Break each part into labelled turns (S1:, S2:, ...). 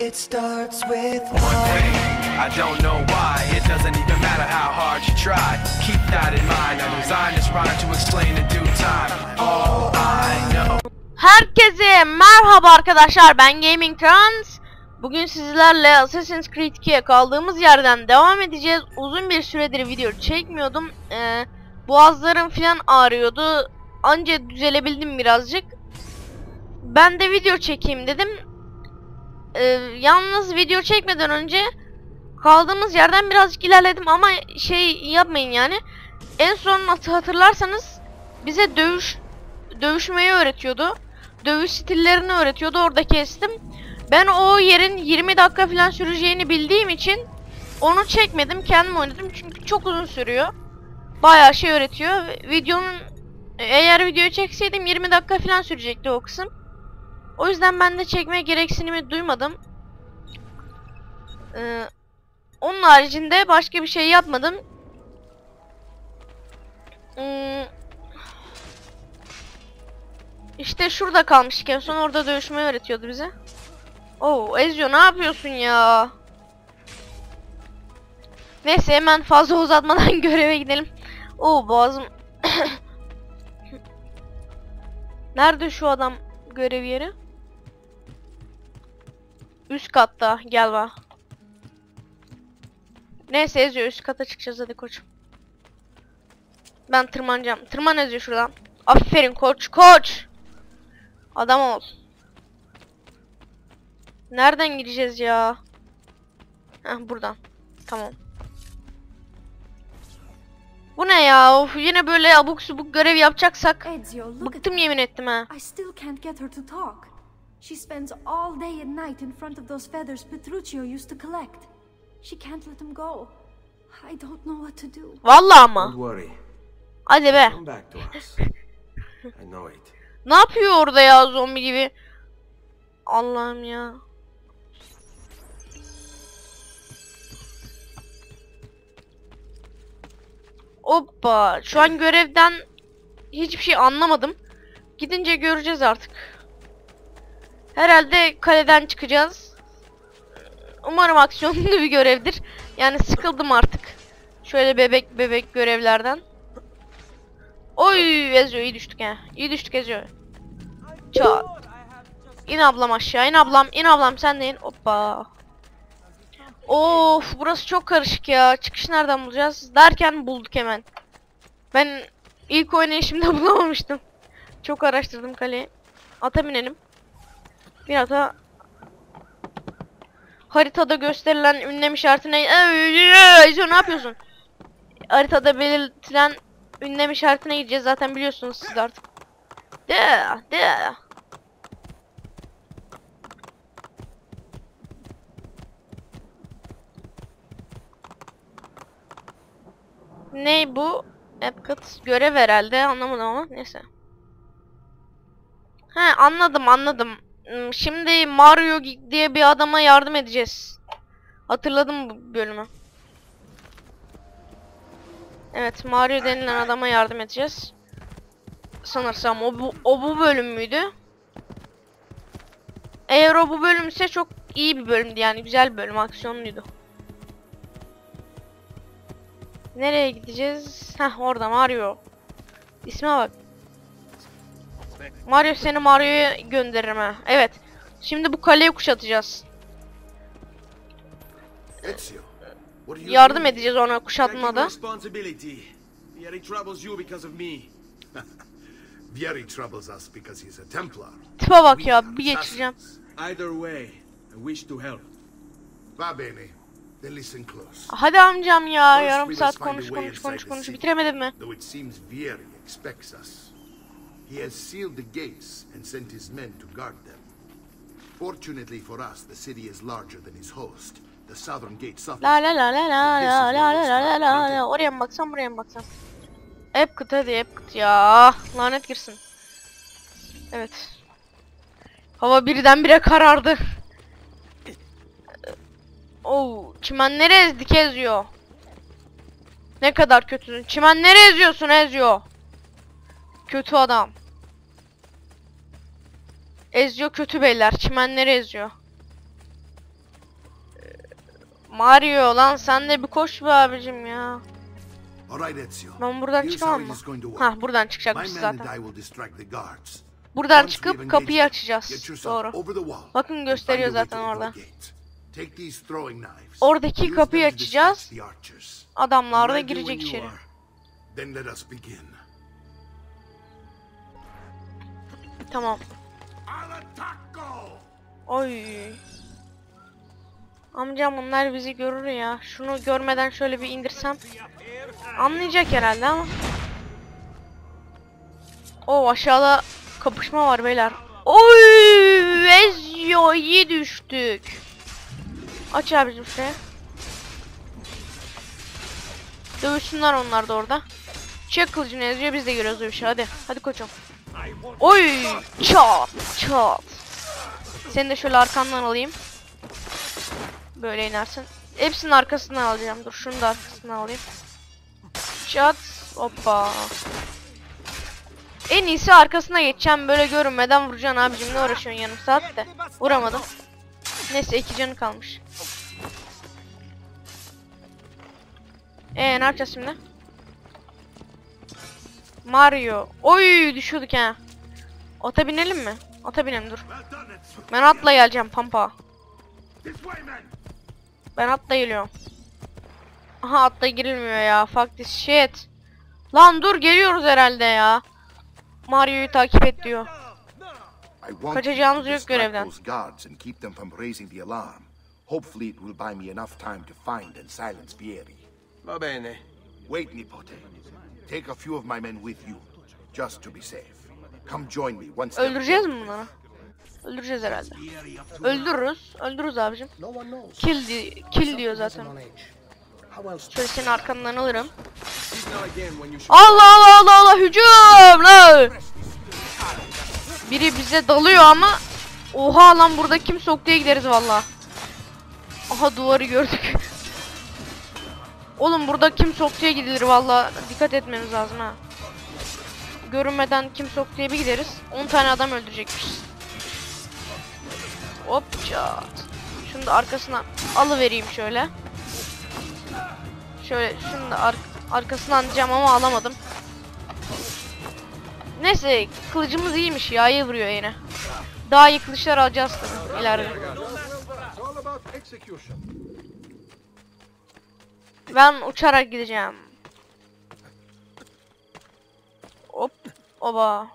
S1: It starts with
S2: One thing, I don't know why. It doesn't even matter how hard you try. Keep that in mind. I designed this rhyme to explain in due time. All I know.
S3: Herkese merhaba arkadaşlar ben Gaming Trans. Bugün sizlerle Assassin's Creed 2'ye kaldığımız yerden devam edeceğiz. Uzun bir süredir video çekmiyordum. Ee, boğazlarım falan ağrıyordu. Anca düzelebildim birazcık. Ben de video çekeyim dedim. Ee, yalnız video çekmeden önce kaldığımız yerden birazcık ilerledim ama şey yapmayın yani. En son hat- hatırlarsanız bize dövüş dövüşmeyi öğretiyordu. Dövüş stillerini öğretiyordu. Orada kestim. Ben o yerin 20 dakika falan süreceğini bildiğim için onu çekmedim. Kendim oynadım çünkü çok uzun sürüyor. Bayağı şey öğretiyor. Videonun eğer videoyu çekseydim 20 dakika falan sürecekti o kısım. O yüzden ben de çekme gereksinimi duymadım. Ee, onun haricinde başka bir şey yapmadım. Hmm, işte şurada kalmıştık en son orada dövüşmeyi öğretiyordu bize. Oo Ezio ne yapıyorsun ya? Neyse hemen fazla uzatmadan göreve gidelim. Oo boğazım. Nerede şu adam görev yeri? Üst katta gel bak. Neyse Ezio üst kata çıkacağız hadi koçum. Ben tırmanacağım. Tırman Ezio şuradan. Aferin koç koç. Adam ol. Nereden gideceğiz ya? Heh buradan. Tamam. Bu ne ya? Of yine böyle abuk subuk görev yapacaksak bıktım yemin ettim ha.
S4: She spends all day and night in front of those feathers Petruccio used to collect. She can't let them go. I don't know what to do.
S3: Vallahi ama.
S5: Don't worry.
S3: Hadi be.
S5: Come back to us. I know it.
S3: Ne yapıyor orada ya zombi gibi? Allah'ım ya. Hoppa. Şu an görevden hiçbir şey anlamadım. Gidince göreceğiz artık. Herhalde kaleden çıkacağız. Umarım aksiyonlu bir görevdir. Yani sıkıldım artık. Şöyle bebek bebek görevlerden. Oy Ezio iyi düştük ha. İyi düştük Ezio. Çat. İn ablam aşağı in ablam in ablam sen de in. Hoppa. Of burası çok karışık ya. Çıkış nereden bulacağız? Derken bulduk hemen. Ben ilk oynayışımda bulamamıştım. Çok araştırdım kaleyi. Ata binelim. Bir ata haritada gösterilen ünlem işaretine Ezio ne yapıyorsun? Haritada belirtilen ünlem işaretine gideceğiz zaten biliyorsunuz siz artık. De, de. Ne bu? Epcot görev herhalde anlamadım ama neyse. He anladım anladım. Hmm, Şimdi Mario diye bir adama yardım edeceğiz. Hatırladım bu bölümü. Evet Mario denilen adama yardım edeceğiz. Sanırsam o bu, o bu bölüm müydü? Eğer o bu bölümse çok iyi bir bölümdü yani güzel bir bölüm aksiyonluydu. Nereye gideceğiz? Heh orada Mario. İsme bak. Mario seni Mario'ya gönderirim ha. Evet. Şimdi bu kaleyi kuşatacağız. Yardım edeceğiz ona kuşatmada.
S6: Vieri troubles you because of me.
S5: Vieri troubles us because he's a Templar.
S3: Tipe bak ya bir geçireceğim.
S5: assassins.
S6: Either way, I wish to help.
S5: Va bene. Then listen close.
S3: Hadi amcam ya yarım saat konuş konuş konuş konuş bitiremedim mi?
S5: Though it seems Vieri expects us. He has sealed the gates and sent his men to guard them. Fortunately for us, the city is larger than his host. The southern gate suffers.
S3: La la la la la la la la la la la Oraya mı baksam buraya mı baksam? Epcot hadi Epcot ya. Lanet girsin. Evet. Hava birdenbire karardı. Oo, çimenleri ezdik eziyor. Ne kadar kötüsün. Çimenleri eziyorsun eziyor. Kötü adam. Eziyor kötü beyler. Çimenleri eziyor. Mario lan sen de bir koş be abicim ya. Ben buradan çıkamam mı?
S5: is going to work.
S3: Ha buradan çıkacakmış zaten. Buradan çıkıp kapıyı açacağız. Doğru. Bakın gösteriyor zaten orada. Oradaki kapıyı açacağız. Adamlar da girecek içeri.
S5: Then let us begin.
S3: Tamam. Oy. Amcam bunlar bizi görür ya. Şunu görmeden şöyle bir indirsem. Anlayacak herhalde ama. O aşağıda kapışma var beyler. Oy! Ezio iyi düştük. Aç abicim şuraya. Dövüşsünler onlar da orada. Çek kılıcını Ezio biz de görüyoruz dövüşü hadi. Hadi koçum. Oy! Çat! Çat! Seni de şöyle arkandan alayım. Böyle inersin. Hepsinin arkasından alacağım. Dur şunu da arkasından alayım. Çat. Hoppa. En iyisi arkasına geçeceğim. Böyle görünmeden vuracaksın abicim. Ne uğraşıyorsun yarım saat de. Vuramadım. Neyse iki canı kalmış. Ee ne yapacağız şimdi? Mario. Oy düşüyorduk ha. Ata binelim mi? Ata binelim dur. Ben atla geleceğim pampa. Ben atla geliyorum. Aha atla girilmiyor ya. Fuck this shit. Lan dur geliyoruz herhalde ya. Mario'yu takip et diyor. Kaçacağımız yok görevden.
S1: Hopefully it will buy me enough time to find and silence Vieri.
S6: Va bene.
S1: Wait, Nipote. Take a few of my men with you, just to be safe. Come join me once
S3: Öldüreceğiz mi bunları? Öldüreceğiz herhalde. Öldürürüz. Öldürürüz abicim. Kill, di kill diyor zaten. Şöyle senin arkandan alırım. Allah Allah Allah Allah hücum lan. Biri bize dalıyor ama Oha lan burada kim soktuya gideriz valla. Aha duvarı gördük. Oğlum burada kim soktuya gidilir valla. Dikkat etmemiz lazım ha. Görünmeden kim soktuya bir gideriz. 10 tane adam öldürecekmişiz. Hop çat. Şunu da arkasına alıvereyim şöyle. Şöyle şunu da ar arkasından diyeceğim ama alamadım. Neyse kılıcımız iyiymiş ya iyi vuruyor yine. Daha iyi kılıçlar alacağız tabii ileride. Ben uçarak gideceğim. Hop oba.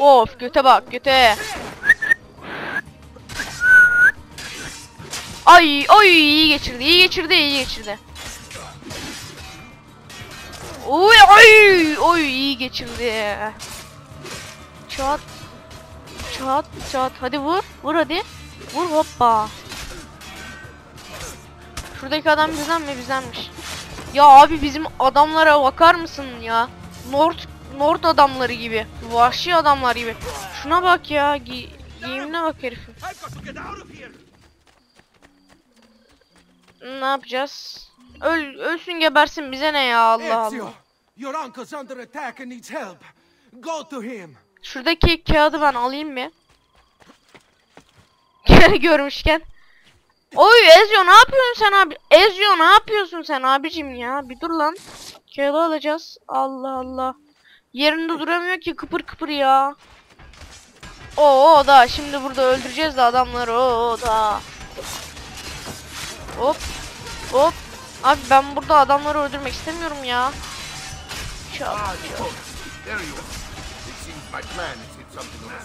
S3: Of göte bak göte. Ay ay iyi geçirdi iyi geçirdi iyi geçirdi. Oy ay oy iyi geçirdi. Çat. Çat çat hadi vur vur hadi. Vur hoppa. Şuradaki adam bizden mi bizdenmiş. Ya abi bizim adamlara bakar mısın ya? North North adamları gibi. Vahşi adamlar gibi. Şuna bak ya. Gi giyimine bak herifin. Ne yapacağız? Öl ölsün gebersin bize ne ya Allah Allah.
S6: Your uncle's under attack and needs help. Go to him.
S3: Şuradaki kağıdı ben alayım bir. Görmüşken. Oy Ezio ne yapıyorsun sen abi? Ezio ne yapıyorsun sen abicim ya? Bir dur lan. Kağıdı alacağız. Allah Allah. Yerinde duramıyor ki kıpır kıpır ya. Oo da şimdi burada öldüreceğiz de adamları o da. Hop. Hop. Abi ben burada adamları öldürmek istemiyorum ya. Çat.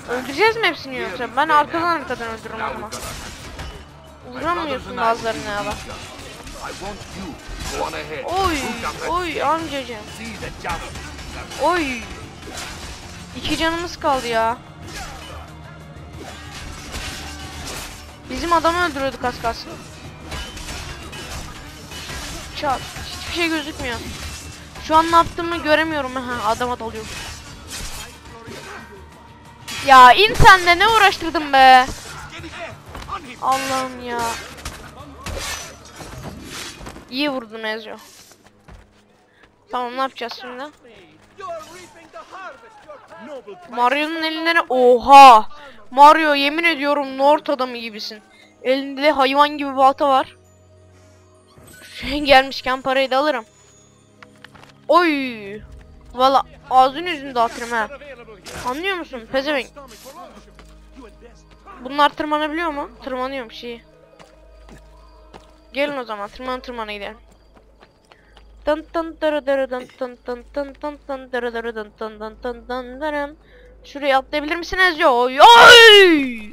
S3: Öldüreceğiz mi hepsini yoksa? Ben arkadan arkadan öldürürüm ama. Vuramıyorsun bazılarını ya bak. Oy, oy amcacım. Oy. İki canımız kaldı ya. Bizim adamı öldürüyorduk az kalsın. Çat. Hiçbir şey gözükmüyor. Şu an ne yaptığımı göremiyorum. Ha, adama dalıyorum. Ya in sen de ne uğraştırdın be. Allah'ım ya. İyi vurdun Ezio. Tamam ne yapacağız şimdi? Mario'nun elinde? Oha! Mario yemin ediyorum North adamı gibisin. Elinde hayvan gibi balta var. Gelmişken parayı da alırım. Oy! Valla ağzını yüzünü dağıtırım ha. Anlıyor musun? Pezevenk. Bunlar tırmanabiliyor mu? Tırmanıyormuş iyi. Gelin o zaman tırman tırmana gidelim. Tın tın dırı dırı dın tın tın tın tın tın dırı dırı dın tın tın tın tın dırın. Şuraya atlayabilir misiniz? Yo oy!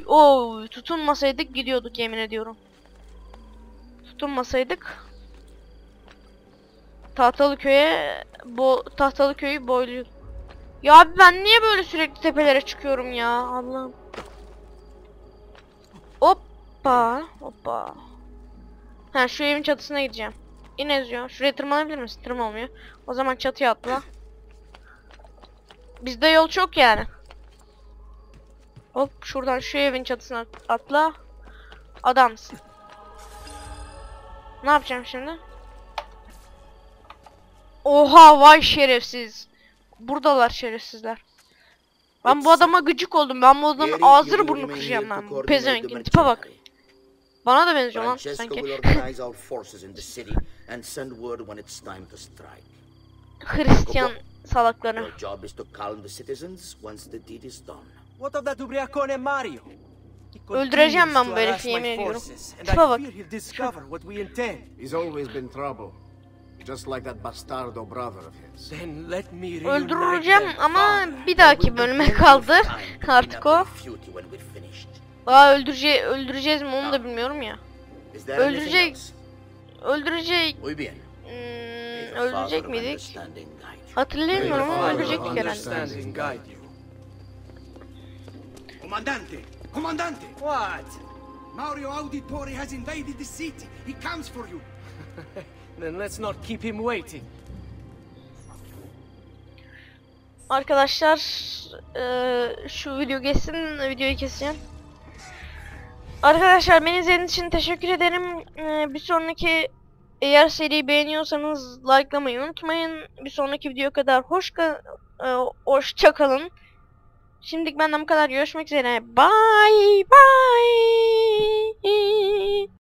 S3: Oy tutunmasaydık gidiyorduk yemin ediyorum. Tutunmasaydık Tahtalı köye bo Tahtalı köyü boylu. Ya abi ben niye böyle sürekli tepelere çıkıyorum ya Allah'ım. Hoppa hoppa. Ha şu evin çatısına gideceğim. İn Ezio. Şuraya tırmanabilir misin? Tırmanmıyor. O zaman çatıya atla. Bizde yol çok yani. Hop şuradan şu evin çatısına atla. Adamsın. Ne yapacağım şimdi? Oha vay şerefsiz. Buradalar şerefsizler. Ben bu adama gıcık oldum. Ben bu adamın ağzını burnunu kıracağım ben. Bu Pezevenkin tipe bak. Bana da benziyor lan sanki. Hristiyan salakları.
S7: Your job is to calm the citizens once the deed is done.
S6: What of that ubriacone Mario? He
S3: Öldüreceğim ben bu herifi yemin ediyorum. Tipe bak.
S8: Just like that bastardo brother of his.
S6: Then let me reunite
S3: Öldüreceğim ama bir dahaki bölüme kaldı. Artık o. Aa öldürece öldüreceğiz mi onu da bilmiyorum ya. Öldürecek. Öldürecek. Hmm, öldürecek miydik? Hatırlayamıyorum ama öldürecektik herhalde.
S9: Comandante! Comandante!
S6: What?
S9: Mario Auditore has invaded the city. He comes for you.
S6: Then let's not keep him waiting.
S3: Arkadaşlar eee, şu video geçsin videoyu keseceğim. Arkadaşlar beni izlediğiniz için teşekkür ederim. Eee, bir sonraki eğer seriyi beğeniyorsanız likelamayı unutmayın. Bir sonraki videoya kadar hoş ka- eee, hoşça kalın. Şimdilik benden bu kadar. Görüşmek üzere. Bye bye.